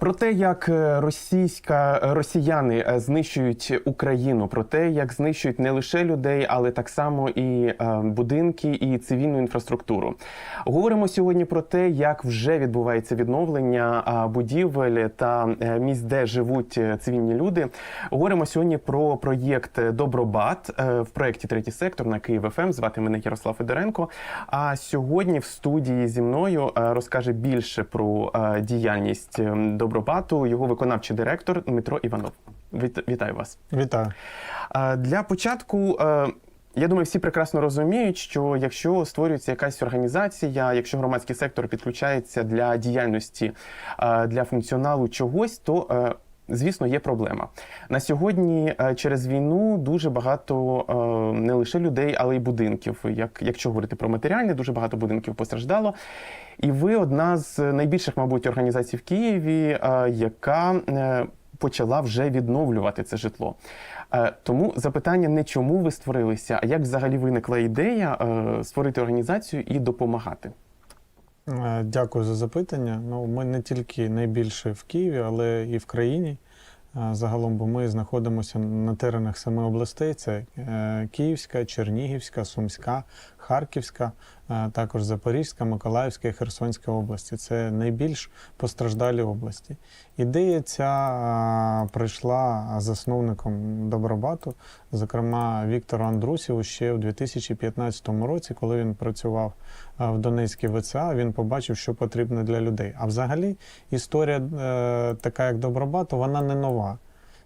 Про те, як е, російська е, росіяни е, знищують Україну, про те, як знищують не лише людей, але так само і будинки і цивільну інфраструктуру. Говоримо сьогодні про те, як вже відбувається відновлення будівель та місць, де живуть цивільні люди. Говоримо сьогодні про проєкт Добробат в проєкті Третій сектор на Київ ФМ. Звати мене Ярослав Федоренко. А сьогодні в студії зі мною розкаже більше про діяльність е, Добробату його виконавчий директор Дмитро Іванов. Віт- Вітаю вас. Вітаю. Для початку. е, Я думаю, всі прекрасно розуміють, що якщо створюється якась організація, якщо громадський сектор підключається для діяльності, е, для функціоналу чогось, то е, звісно є проблема. На сьогодні е, через війну дуже багато е, не лише людей, але й будинків. Як якщо говорити про матеріальне, дуже багато будинків постраждало. І ви одна з найбільших, мабуть, організацій в Києві, е, яка почала вже відновлювати це житло. Тому запитання не чому ви створилися, а як взагалі виникла ідея створити організацію і допомагати. Е, Дякую за запитання. Ну, ми не тільки найбільше в Києві, але і в країні. Е, Загалом, бо ми знаходимося на теренах семи областей: це е, Київська, Чернігівська, Сумська, Харківська, е, також Запорізька, Миколаївська і Херсонська області. Це найбільш постраждалі області. Ідея ця е, прийшла засновником Добробату, зокрема Віктору Андрусєву ще у 2015 році, коли він працював е, в Донецькій ВЦА, він побачив, що потрібно для людей. А взагалі історія така, як Добробату, вона не нова.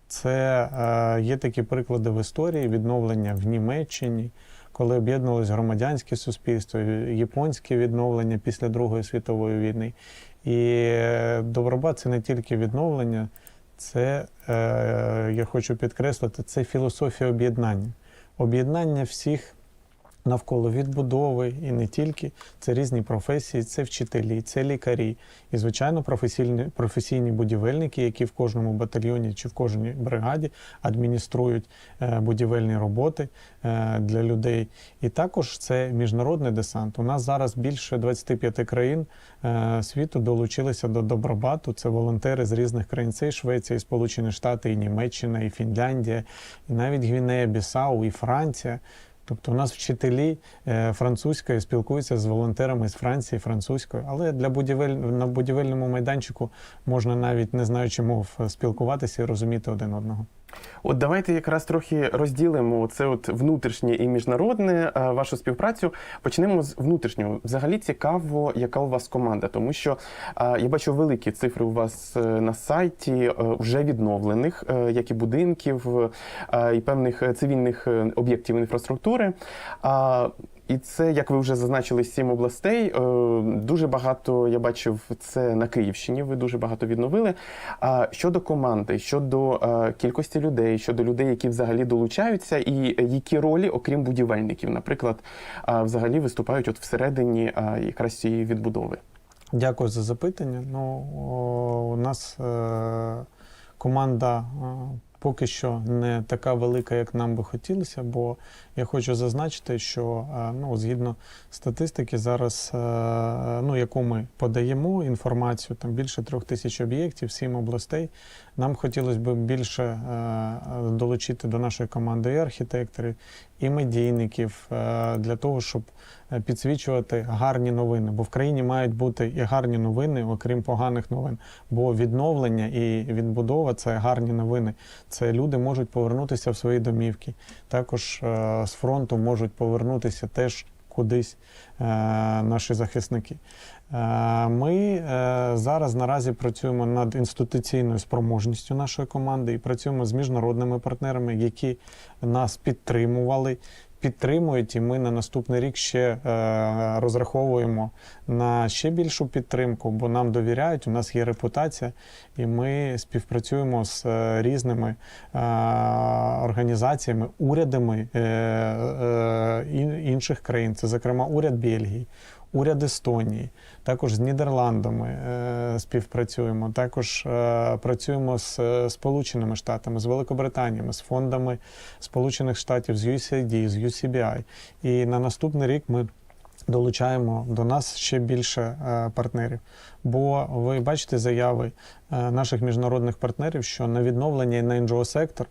Це е, є такі приклади в історії відновлення в Німеччині, коли об'єднувалось громадянське суспільство, японське відновлення після Другої світової війни. І доброба це не тільки відновлення, це, е, я хочу підкреслити, це філософія об'єднання. Об'єднання всіх навколо відбудови і не тільки. Це різні професії, це вчителі, це лікарі. І, звичайно, професійні, професійні будівельники, які в кожному батальйоні чи в кожній бригаді адмініструють е, будівельні роботи е, для людей. І також це міжнародний десант. У нас зараз більше 25 країн е, світу долучилися до Добробату. Це волонтери з різних країн. Це і Швеція, і Сполучені Штати, і Німеччина, і Фінляндія, і навіть Гвінея, Бісау, і Франція. Тобто у нас вчителі е, французької спілкуються з волонтерами з Франції, французькою, але для будівель на будівельному майданчику можна навіть не знаючи мов спілкуватися і розуміти один одного. От давайте якраз трохи розділимо це от внутрішнє і міжнародне е, вашу співпрацю. Почнемо з внутрішнього. Взагалі цікаво, яка у вас команда, тому що е, я бачу великі цифри у вас е, на сайті вже відновлених, як і будинків, і певних цивільних об'єктів інфраструктури. І це, як ви вже зазначили, сім областей. Е, Дуже багато я бачив це на Київщині. Ви дуже багато відновили. А щодо команди, щодо е, кількості людей, щодо людей, які взагалі долучаються, і які ролі, окрім будівельників, наприклад, взагалі виступають от всередині якраз цієї відбудови. Дякую за запитання. Ну, у нас е, команда поки що не така велика, як нам би хотілося, бо я хочу зазначити, що е, ну, згідно статистики, зараз, е, ну, яку ми подаємо інформацію, там більше трьох тисяч об'єктів, сім областей. Нам хотілося б більше е, долучити до нашої команди і архітекторів, і медійників е, для того, щоб е, підсвічувати гарні новини. Бо в країні мають бути і гарні новини, окрім поганих новин. Бо відновлення і відбудова це гарні новини. Це люди можуть повернутися в свої домівки. Також з фронту можуть повернутися теж кудись е, наші захисники. Е, Ми е, зараз наразі працюємо над інституційною спроможністю нашої команди і працюємо з міжнародними партнерами, які нас підтримували. Підтримують, і ми на наступний рік ще е, розраховуємо на ще більшу підтримку, бо нам довіряють. У нас є репутація, і ми співпрацюємо з е, різними е, організаціями, урядами інших країн. Це, зокрема, уряд Бельгії, уряд Естонії, також з Нідерландами е, співпрацюємо. Також е, працюємо з е, Сполученими Штатами, з Великобританією, з фондами Сполучених Штатів, з USAID, з UCBI. І на наступний рік ми долучаємо до нас ще більше е, партнерів. Бо ви бачите заяви е, наших міжнародних партнерів, що на відновлення і на НГО сектор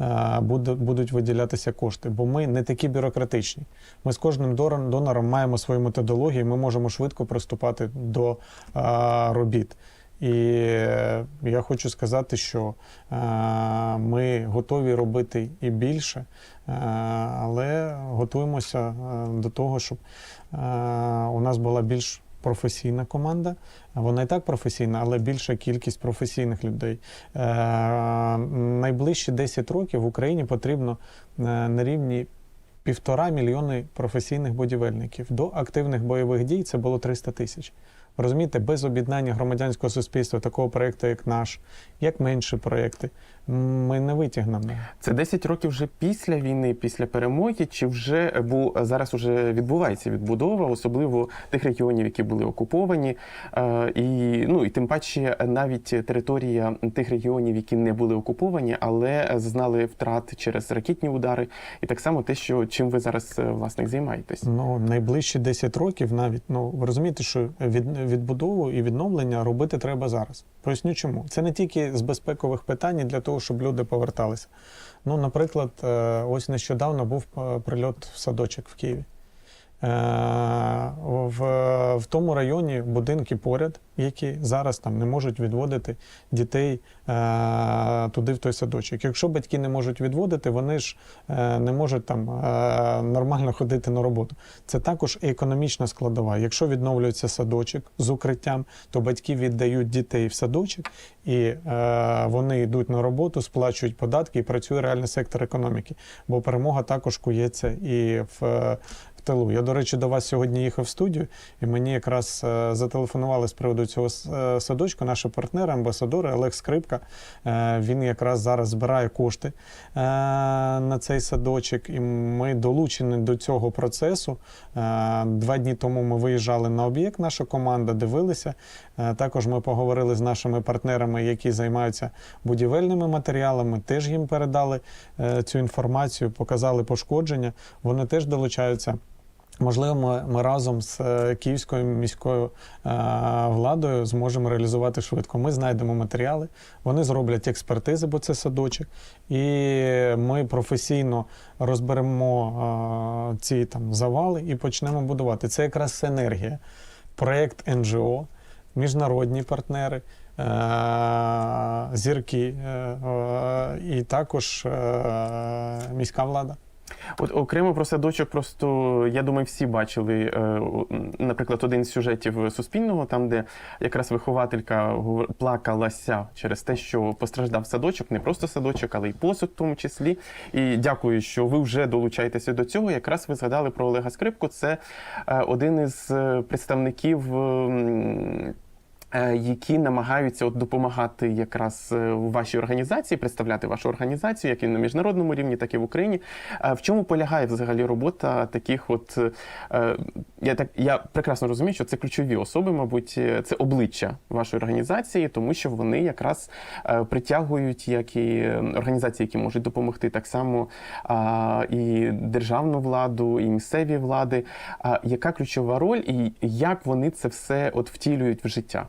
е, будуть виділятися кошти, бо ми не такі бюрократичні. Ми з кожним донором маємо свою методологію, ми можемо швидко приступати до робіт. І е, я хочу сказати, що е, ми готові робити і більше, е, але готуємося до того, щоб у нас була більш професійна команда. Вона і так професійна, але більша кількість професійних людей. Найближчі 10 років в Україні потрібно на рівні півтора мільйони професійних будівельників. До активних бойових дій це було 300 тисяч. Розумієте, без об'єднання громадянського суспільства, такого проєкту, як наш, як менші проєкти, ми не витягнемо. Це 10 років вже після війни, після перемоги, чи вже бо зараз уже відбувається відбудова, особливо тих регіонів, які були окуповані, Е, і ну і тим паче навіть територія тих регіонів, які не були окуповані, але зазнали втрат через ракетні удари, і так само те, що чим ви зараз е, власне займаєтесь. Ну, найближчі 10 років навіть, ну ви розумієте, що від, відбудову і відновлення робити треба зараз. Поясню чому. Це не тільки з безпекових питань для того, щоб люди поверталися. Ну, наприклад, е, ось нещодавно був е, прильот в садочок в Києві. Е, В, в тому районі будинки поряд, які зараз там не можуть відводити дітей е, туди, в той садочок. Якщо батьки не можуть відводити, вони ж е, не можуть там нормально ходити на роботу. Це також економічна складова. Якщо відновлюється садочок з укриттям, то батьки віддають дітей в садочок, і вони йдуть на роботу, сплачують податки і працює реальний сектор економіки. Бо перемога також кується і в. Тилу. Я, до речі, до вас сьогодні їхав в студію, і мені якраз е, зателефонували з приводу цього е, садочку. Наші партнери, амбасадори Олег Скрипка. Е, він якраз зараз збирає кошти на цей садочок, і ми долучені до цього процесу. Два дні тому ми виїжджали на об'єкт, наша команда, дивилися. Також ми поговорили з нашими партнерами, які займаються будівельними матеріалами. Теж їм передали цю інформацію, показали пошкодження. Вони теж долучаються. Можливо, ми, ми разом з е, київською міською е, владою зможемо реалізувати швидко. Ми знайдемо матеріали, вони зроблять експертизи, бо це садочок, і ми професійно розберемо е, ці там завали і почнемо будувати. Це якраз синергія. Проєкт НГО, міжнародні партнери. Зірки і також міська влада. От окремо про садочок, просто я думаю, всі бачили, е, наприклад, один з сюжетів Суспільного, там, де якраз вихователька плакалася через те, що постраждав садочок, не просто садочок, але й посуд в тому числі. І дякую, що ви вже долучаєтеся до цього. Якраз ви згадали про Олега Скрипку. Це е, один із е, представників. Е, Які намагаються от допомагати якраз е, вашій організації, представляти вашу організацію, як і на міжнародному рівні, так і в Україні. В чому полягає взагалі робота таких, от е, я так я прекрасно розумію, що це ключові особи, мабуть, е, це обличчя вашої організації, тому що вони якраз е, притягують як і е, організації, які можуть допомогти, так само і державну владу, і місцеві влади. Яка ключова роль, і як вони це все от втілюють в життя?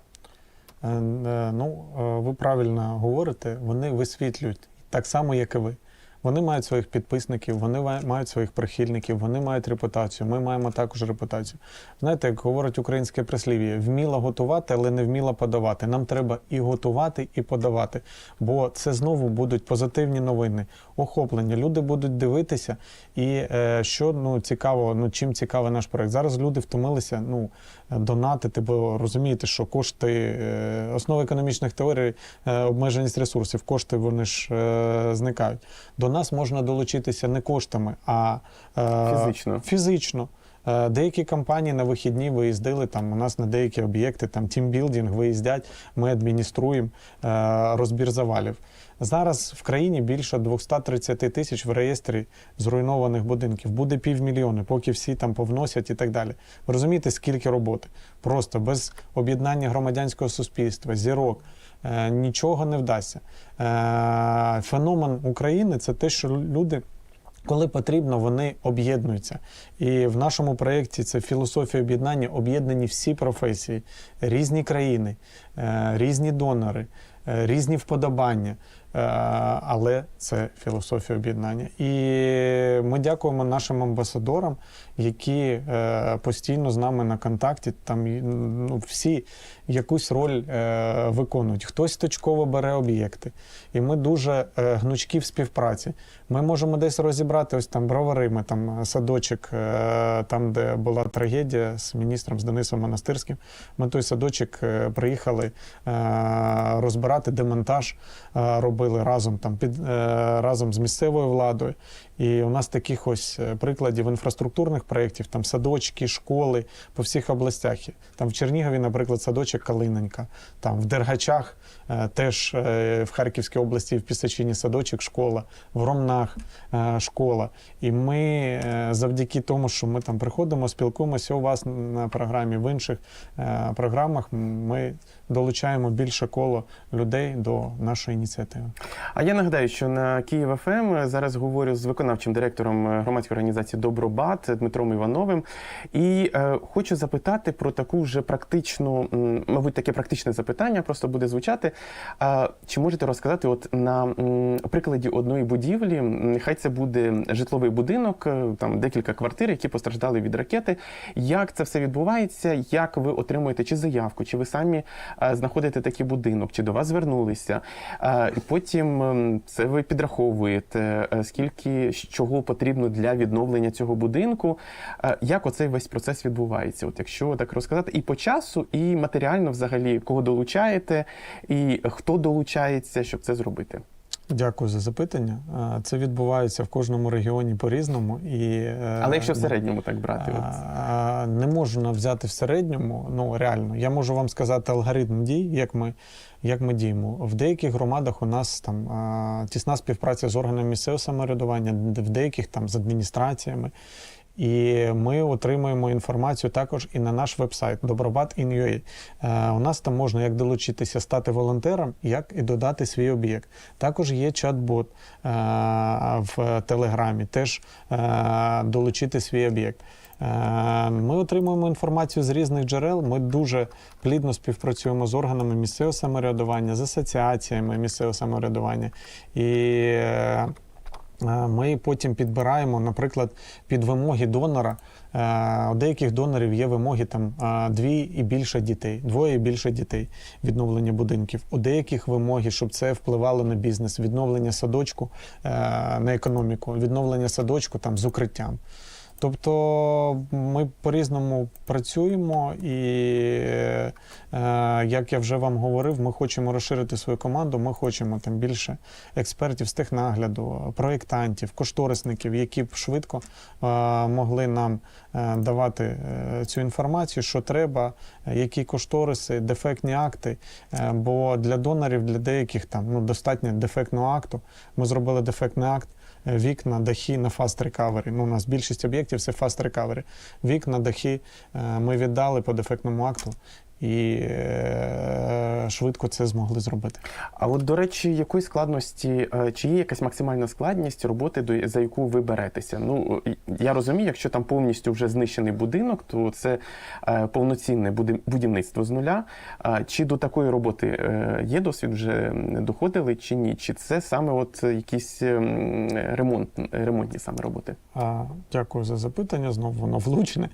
Е, е, Ну, е, ви правильно говорите, вони висвітлюють так само, як і ви. Вони мають своїх підписників, вони мають своїх прихильників, вони мають репутацію. Ми маємо також репутацію. Знаєте, як говорить українське прислів'я, вміла готувати, але не вміла подавати. Нам треба і готувати, і подавати. Бо це знову будуть позитивні новини, охоплення. Люди будуть дивитися. І е, що ну цікаво, ну чим цікавий наш проект. Зараз люди втомилися ну донатити, бо розумієте, що кошти е, основа економічних теорій е, обмеженість ресурсів. Кошти вони ж зникають. До нас можна долучитися не коштами, а е, Фізично. фізично. Е, Деякі компанії на вихідні виїздили там. У нас на деякі об'єкти, там тімбілдинг виїздять. Ми адмініструємо е, розбір завалів. Зараз в країні більше 230 тисяч в реєстрі зруйнованих будинків. Буде півмільйони, поки всі там повносять і так далі. Ви розумієте, скільки роботи? Просто без об'єднання громадянського суспільства, зірок. Е, Нічого не вдасться. Е, Феномен України це те, що люди Коли потрібно, вони об'єднуються. І в нашому проєкті це філософія об'єднання, об'єднані всі професії, різні країни, е, різні донори, різні вподобання. Е, Але це філософія об'єднання. І ми дякуємо нашим амбасадорам, які е, постійно з нами на контакті. Там ну, всі якусь роль е, виконують. Хтось точково бере об'єкти. І ми дуже гнучкі в співпраці. Ми можемо десь розібрати ось там бровари, ми там садочок, там, де була трагедія з міністром з Денисом Монастирським. Ми той садочок приїхали розбирати демонтаж, е, робили разом там під е, разом з місцевою владою. І у нас таких ось е, прикладів інфраструктурних проєктів, там садочки, школи по всіх областях. Там в Чернігові, наприклад, садочок Калиненька, там в Дергачах е, теж е, в Харківській області, в Пісачині садочок, школа, в Ромнах школа. І ми завдяки тому, що ми там приходимо, спілкуємося у вас на програмі, в інших програмах ми долучаємо більше коло людей до нашої ініціативи. А я нагадаю, що на Київ ФМ зараз говорю з виконавчим директором е, громадської організації Добробат Дмитром Івановим. І е, хочу запитати про таку вже практичну, мабуть, таке практичне запитання просто буде звучати. Чи можете розказати, от на прикладі одної будівлі, нехай це буде житловий будинок, е, там декілька квартир, які постраждали від ракети. Як це все відбувається? Як ви отримуєте чи заявку, чи ви самі знаходите такий будинок, чи до вас звернулися? Потім це ви підраховуєте, скільки чого потрібно для відновлення цього будинку. Е, Як оцей весь процес відбувається? От якщо так розказати, і по часу, і матеріально взагалі кого долучаєте, і хто долучається, щоб це зробити? Дякую за запитання. Е, Це відбувається в кожному регіоні по-різному. І, е, Але якщо в середньому так брати, Не можна взяти в середньому, ну реально. Я можу вам сказати алгоритм дій, як ми, як ми діємо. В деяких громадах у нас там тісна співпраця з органами місцевого самоврядування, в деяких там з адміністраціями. І ми отримуємо інформацію також і на наш вебсайт Добробат.in.ua. Е, У нас там можна як долучитися, стати волонтером, як і додати свій об'єкт. Також є чат-бот е, в Телеграмі, теж е, долучити свій об'єкт. Е, Ми отримуємо інформацію з різних джерел. Ми дуже плідно співпрацюємо з органами місцевого самоврядування, з асоціаціями місцевого самоврядування. І е, Ми потім підбираємо, наприклад, під вимоги донора. Е, У деяких донорів є вимоги там дві і більше дітей, двоє і більше дітей відновлення будинків. У деяких вимоги, щоб це впливало на бізнес, відновлення садочку на економіку, відновлення садочку там з укриттям. Тобто ми по-різному працюємо, і е, як я вже вам говорив, ми хочемо розширити свою команду. Ми хочемо там більше експертів з технагляду, проєктантів, кошторисників, які б швидко е, могли нам е, давати цю інформацію, що треба, які кошториси, дефектні акти. Бо для донорів, для деяких там ну достатньо дефектного акту. Ми зробили дефектний акт. Вікна, дахи на Fast Recovery. Ну, у нас більшість об'єктів це Fast Recovery. Вікна, дахи е, ми віддали по дефектному акту і е, швидко це змогли зробити. А от, до речі, якої складності, е, чи є якась максимальна складність роботи, до- за яку ви беретеся? Ну, я розумію, якщо там повністю вже знищений будинок, то це е, повноцінне будівництво з нуля. А Чи до такої роботи є досвід, вже доходили, чи ні? Чи це саме от якісь ем, ремонт, ремонтні саме роботи? А, Дякую за запитання. Знову воно влучне.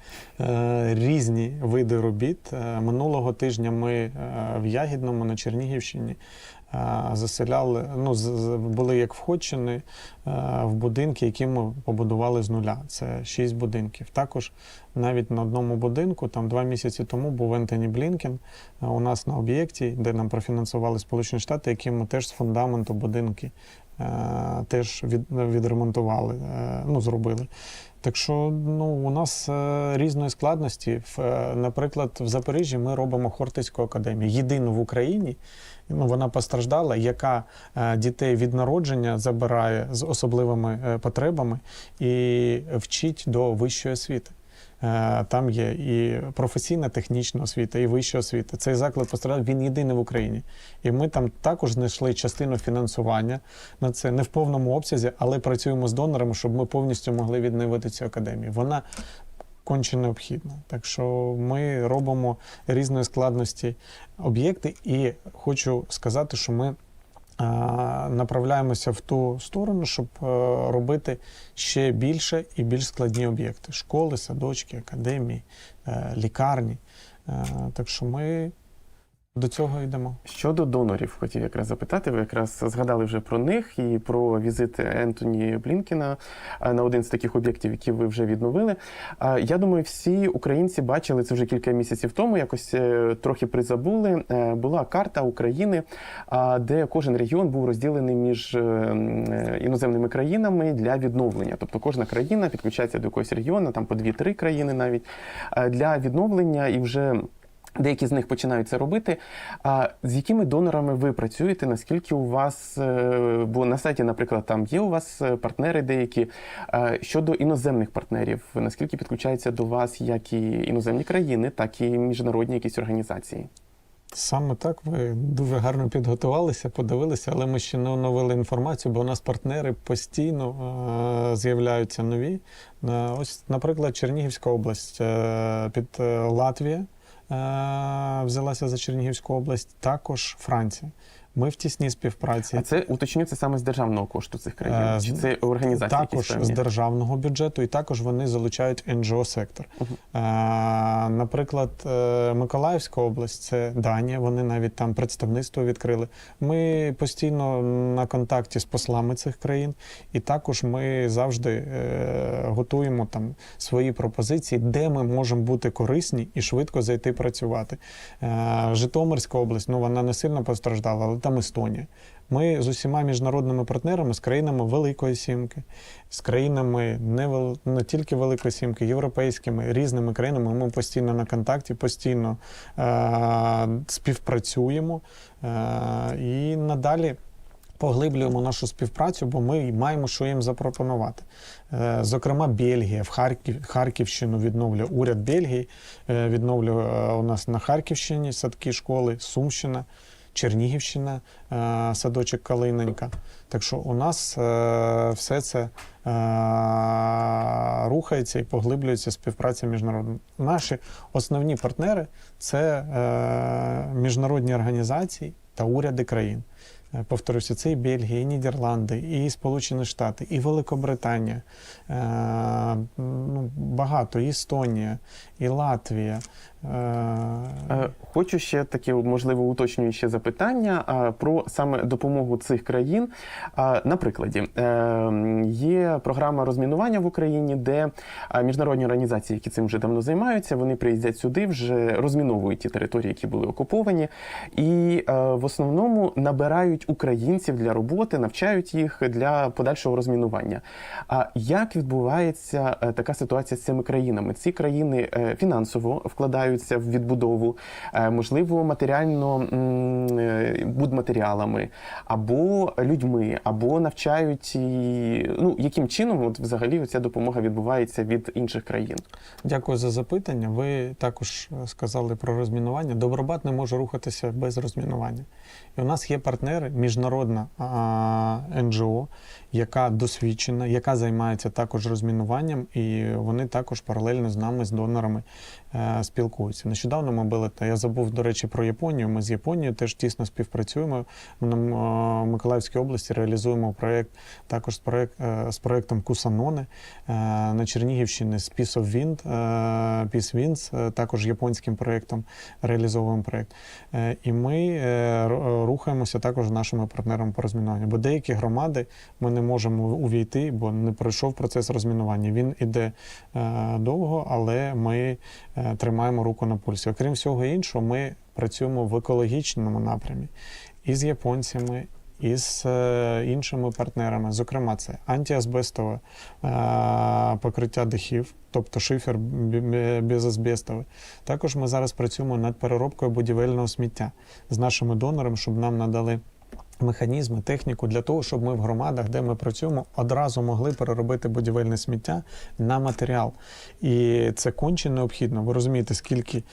Різні види робіт. Е, Минулого тижня ми е, в Ягідному на Чернігівщині е, заселяли, ну, були як входчини е, в будинки, які ми побудували з нуля. Це шість будинків. Також навіть на одному будинку, там два місяці тому був Ентоні Блінкен у нас на об'єкті, де нам профінансували Сполучені Штати, які ми теж з фундаменту будинки теж відремонтували, ну, зробили. Так що ну, у нас е, різної складності. В, е, наприклад, в Запоріжжі ми робимо Хортицьку академію. Єдину в Україні. Ну, вона постраждала, яка е, дітей від народження забирає з особливими е, потребами і вчить до вищої освіти. Е, Там є і професійна технічна освіта, і вища освіта. Цей заклад постраждав, він єдиний в Україні. І ми там також знайшли частину фінансування на це не в повному обсязі, але працюємо з донорами, щоб ми повністю могли відновити цю академію. Вона конче необхідна. Так що ми робимо різної складності об'єкти, і хочу сказати, що ми. Направляємося в ту сторону, щоб е, робити ще більше і більш складні об'єкти: школи, садочки, академії, е, лікарні. Е, Так що ми до цього йдемо. Щодо донорів, хотів якраз запитати. Ви якраз згадали вже про них і про візит Ентоні Блінкіна на один з таких об'єктів, які ви вже відновили. Я думаю, всі українці бачили це вже кілька місяців тому. Якось е, трохи призабули. Е, Була карта України, де кожен регіон був розділений між е, е, іноземними країнами для відновлення. Тобто кожна країна підключається до якогось регіону, там по дві-три країни навіть е, для відновлення і вже. Деякі з них починають це робити. А з якими донорами ви працюєте? Наскільки у вас е, бо на сайті, наприклад, там є у вас е, партнери деякі щодо іноземних партнерів? Наскільки підключаються до вас як і іноземні країни, так і міжнародні якісь організації? Саме так, ви дуже гарно підготувалися, подивилися, але ми ще не оновили інформацію, бо у нас партнери постійно е, з'являються нові. Е, ось, наприклад, Чернігівська область е, під е, Латвія взялася за Чернігівську область, також Франція. Ми в тісній співпраці. А це уточню, це саме з державного кошту цих Е, країн? Чи це організації? Також з державного бюджету, і також вони залучають НГО сектор. Е, наприклад, е, Миколаївська область це Данія. Вони навіть там представництво відкрили. Ми постійно на контакті з послами цих країн, і також ми завжди е, готуємо там свої пропозиції, де ми можемо бути корисні і швидко зайти працювати. Е, Житомирська область, ну вона не сильно постраждала, але там Естонія. Ми з усіма міжнародними партнерами, з країнами Великої Сімки, з країнами не, вел... не тільки Великої Сімки, європейськими, різними країнами. Ми постійно на контакті, постійно е- співпрацюємо е- і надалі. Поглиблюємо нашу співпрацю, бо ми маємо що їм запропонувати. Е, Зокрема, Бельгія в Харків, Харківщину відновлює уряд Бельгії, е, відновлює е, у нас на Харківщині садки школи, Сумщина, Чернігівщина, е, садочок Калиненька. Так що у нас е, все це е, рухається і поглиблюється співпраця міжнародна. Наші основні партнери це міжнародні організації та уряди країн. Повторюся, це і Бельгія, і Нідерланди, і Сполучені Штати, і Великобританія, ну, багато, і Естонія, і Латвія. Е, Хочу ще таке, можливо, уточнююче запитання про саме допомогу цих країн. На прикладі Е, є програма розмінування в Україні, де міжнародні організації, які цим вже давно займаються, вони приїздять сюди, вже розміновують ті території, які були окуповані, і е, в основному набирають українців для роботи, навчають їх для подальшого розмінування. А як відбувається така ситуація з цими країнами? Ці країни фінансово вкладаються в відбудову, е, можливо, матеріально е, будматеріалами, або людьми, або навчають і ну яким чином от взагалі ця допомога відбувається від інших країн? Дякую за запитання. Ви також сказали про розмінування. Добробат не може рухатися без розмінування. І у нас є партнери, міжнародна а, НГО, яка досвідчена, яка займається також розмінуванням, і вони також паралельно з нами, з донорами, е, спілкуються. Нещодавно ми були, та я забув, до речі, про Японію. Ми з Японією теж тісно співпрацюємо. Ми на е, Миколаївській області реалізуємо проєкт також з, проєкт, е, з проєктом Кусаноне на Чернігівщині з Peace of Wind, е, Peace Winds, е, також японським проєктом реалізовуємо проєкт. Е, І ми рухаємося також нашими партнерами по розмінуванню. Бо деякі громади ми не можемо увійти, бо не пройшов процес розмінування. Він іде довго, але ми тримаємо руку на пульсі. Окрім всього іншого, ми працюємо в екологічному напрямі і з японцями. І з е, іншими партнерами, зокрема, це антиазбестове е, покриття дахів, тобто шифер безазбестовий. Також ми зараз працюємо над переробкою будівельного сміття з нашими донорами, щоб нам надали Механізми, техніку для того, щоб ми в громадах, де ми працюємо, одразу могли переробити будівельне сміття на матеріал. І це конче необхідно. Ви розумієте, скільки е,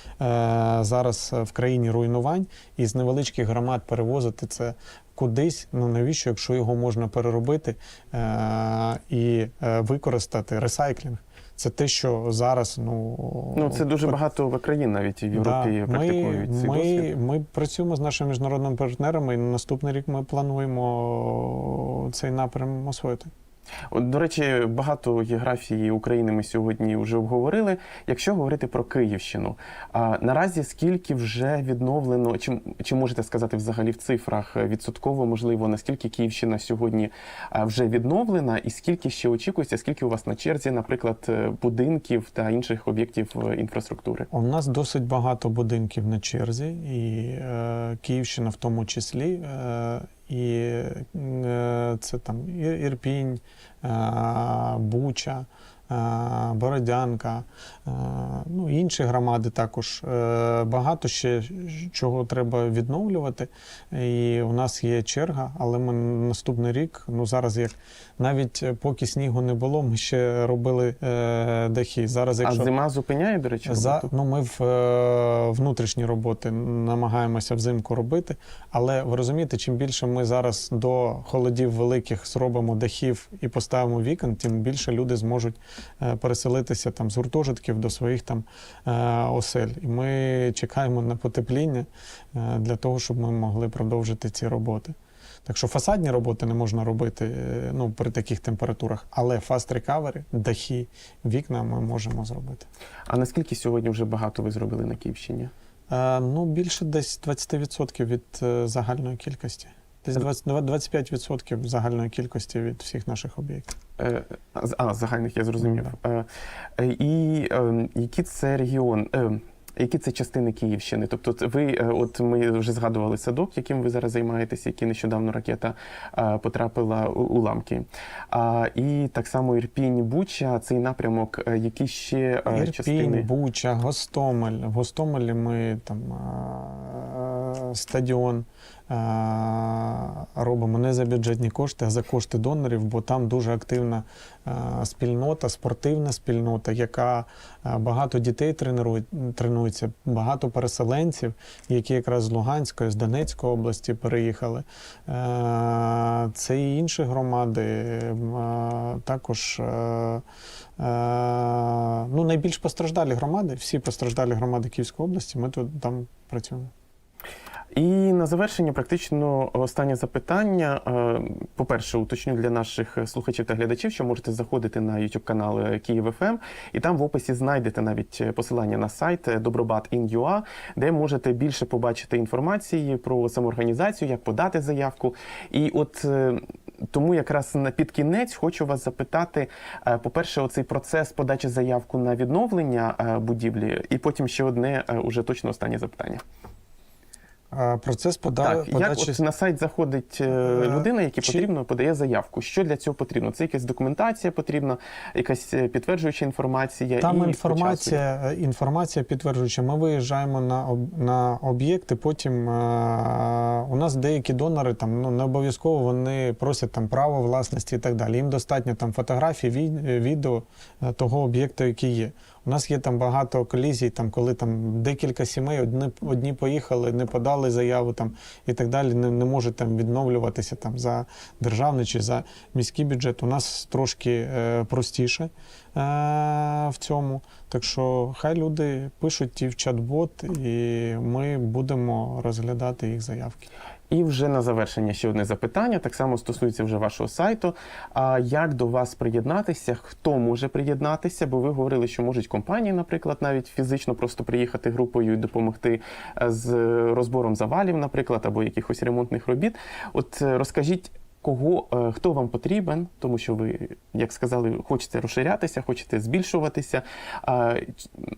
зараз в країні руйнувань, і з невеличких громад перевозити це кудись. Ну навіщо, якщо його можна переробити е, і е, використати ресайклінг? Це те, що зараз ну, Ну це дуже багато країн навіть в Європі Да. практикують ми, цей ми, досвід. ми працюємо з нашими міжнародними партнерами, і на наступний рік ми плануємо цей напрям освоїти. От, до речі, багато географії України ми сьогодні вже обговорили. Якщо говорити про Київщину, а наразі скільки вже відновлено, чи, чи можете сказати взагалі в цифрах е, відсотково, можливо, наскільки Київщина сьогодні вже відновлена, і скільки ще очікується, скільки у вас на черзі, наприклад, е, будинків та інших об'єктів е, інфраструктури? У нас досить багато будинків на черзі, і е, Київщина в тому числі. Е, і е, це там Ірпінь, е, Буча, Бородянка, е, ну, інші громади також. Е, багато ще чого треба відновлювати. І у нас є черга, але ми наступний рік, ну зараз як навіть е, поки снігу не було, ми ще робили е, дахи. Зараз, якщо А зима зупиняє, до речі, за ну ми в е, внутрішні роботи намагаємося взимку робити. Але ви розумієте, чим більше ми зараз до холодів великих зробимо дахів і поставимо вікон, тим більше люди зможуть е, переселитися там з гуртожитків до своїх там е, осель. І ми чекаємо на потепління е, для того, щоб ми могли продовжити ці роботи. Так що фасадні роботи не можна робити е, ну, при таких температурах, але fast recovery, дахи, вікна ми можемо зробити. А наскільки сьогодні вже багато ви зробили на Київщині? Е, ну, більше десь 20% від е, загальної кількості. Десь 20, 25% загальної кількості від всіх наших об'єктів. Е, А, загальних я зрозумів. Е, І е, який це регіон? е, Які це частини Київщини? Тобто, ви, от ми вже згадували садок, яким ви зараз займаєтесь, який нещодавно ракета потрапила у уламки. А, і так само Ірпінь, Буча, цей напрямок, які ще Ірпінь, частини? Буча, Гостомель. В Гостомелі ми там стадіон робимо не за бюджетні кошти, а за кошти донорів, бо там дуже активна спільнота, спортивна спільнота, яка багато дітей тренує, тренується, багато переселенців, які якраз з Луганської, з Донецької області переїхали. Це і інші громади. Також ну, найбільш постраждалі громади, всі постраждалі громади Київської області, ми тут там працюємо. І на завершення, практично останнє запитання. Е, По-перше, уточню для наших слухачів та глядачів, що можете заходити на YouTube канал Київ ФМ, і там в описі знайдете навіть посилання на сайт Добробат.in.ua, де можете більше побачити інформації про самоорганізацію, як подати заявку. І от е, тому якраз на під кінець хочу вас запитати: е, по-перше, оцей процес подачі заявку на відновлення е, будівлі, і потім ще одне, е, уже точно останнє запитання. А Процес пода... Так, як от на сайт заходить е, Е, людина, якій чи- потрібно, подає заявку. Що для цього потрібно? Це якась документація потрібна, якась е, підтверджуюча інформація. Там і інформація, е, інформація підтверджуюча. Ми виїжджаємо на, на об'єкти. Потім е, у нас деякі донори там ну не обов'язково вони просять там право власності і так далі. Їм достатньо там фотографій, відео того об'єкту, який є. У нас є там багато колізій, там коли там декілька сімей, одні, одні поїхали, не подали заяву там і так далі. Не, не можуть там відновлюватися там за державний чи за міський бюджет. У нас трошки е, простіше е, в цьому. Так що хай люди пишуть ті в чат-бот, і ми будемо розглядати їх заявки. І вже на завершення ще одне запитання. Так само стосується вже вашого сайту. А як до вас приєднатися? Хто може приєднатися? Бо ви говорили, що можуть компанії, наприклад, навіть фізично просто приїхати групою і допомогти е, з розбором завалів, наприклад, або якихось ремонтних робіт. От е, розкажіть. Кого е, хто вам потрібен, тому що ви, як сказали, хочете розширятися, хочете збільшуватися.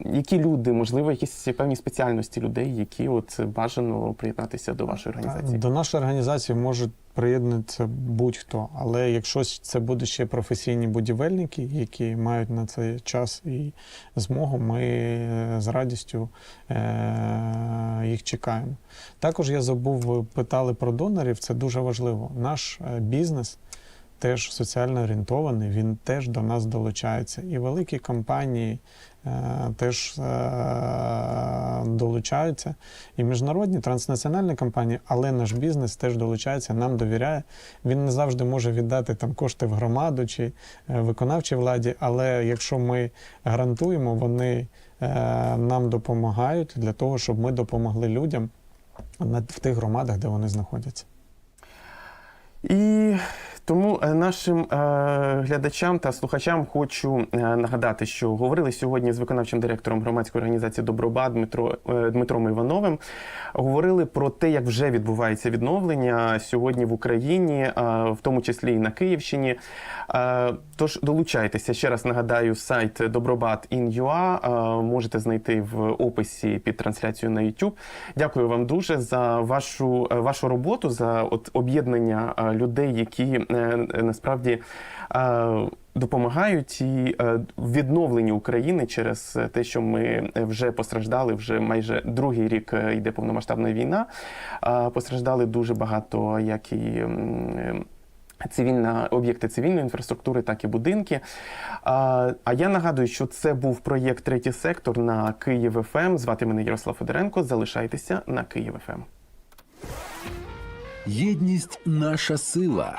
Які люди, можливо, якісь певні спеціальності людей, які от бажано приєднатися до вашої організації? До нашої організації можуть приєднується будь-хто. Але якщо це будуть ще професійні будівельники, які мають на це час і змогу, ми е, з радістю е, їх чекаємо. Також я забув, ви питали про донорів, це дуже важливо. Наш е, бізнес теж соціально орієнтований, він теж до нас долучається. І великі компанії е, теж е, долучаються, і міжнародні транснаціональні компанії, але наш бізнес теж долучається, нам довіряє. Він не завжди може віддати там кошти в громаду чи е, виконавчій владі, але якщо ми гарантуємо, вони е, нам допомагають для того, щоб ми допомогли людям в тих громадах, де вони знаходяться. І тому е, нашим е, глядачам та слухачам хочу е, нагадати, що говорили сьогодні з виконавчим директором громадської організації Добробат Дмитро, Дмитром Івановим. Говорили про те, як вже відбувається відновлення сьогодні в Україні, в тому числі і на Київщині. Тож долучайтеся. Ще раз нагадаю, сайт Добробат.in.ua можете знайти в описі під трансляцією на YouTube. Дякую вам дуже за вашу, вашу роботу, за от об'єднання людей, які насправді е, допомагають і е, відновленні України через те, що ми вже постраждали. Вже майже другий рік е, йде повномасштабна війна. Е, Постраждали дуже багато, як і. Цивільна об'єкти цивільної інфраструктури, так і будинки. А, а я нагадую, що це був проєкт Третій сектор на Київ ФМ. Звати мене Ярослав Федоренко. Залишайтеся на Київ ФМ. Єдність наша сила,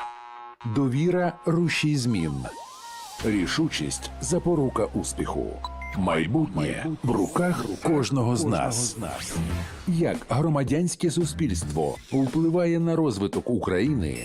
довіра рушій змін, рішучість запорука успіху. Майбутнє в руках кожного з нас. Як громадянське суспільство впливає на розвиток України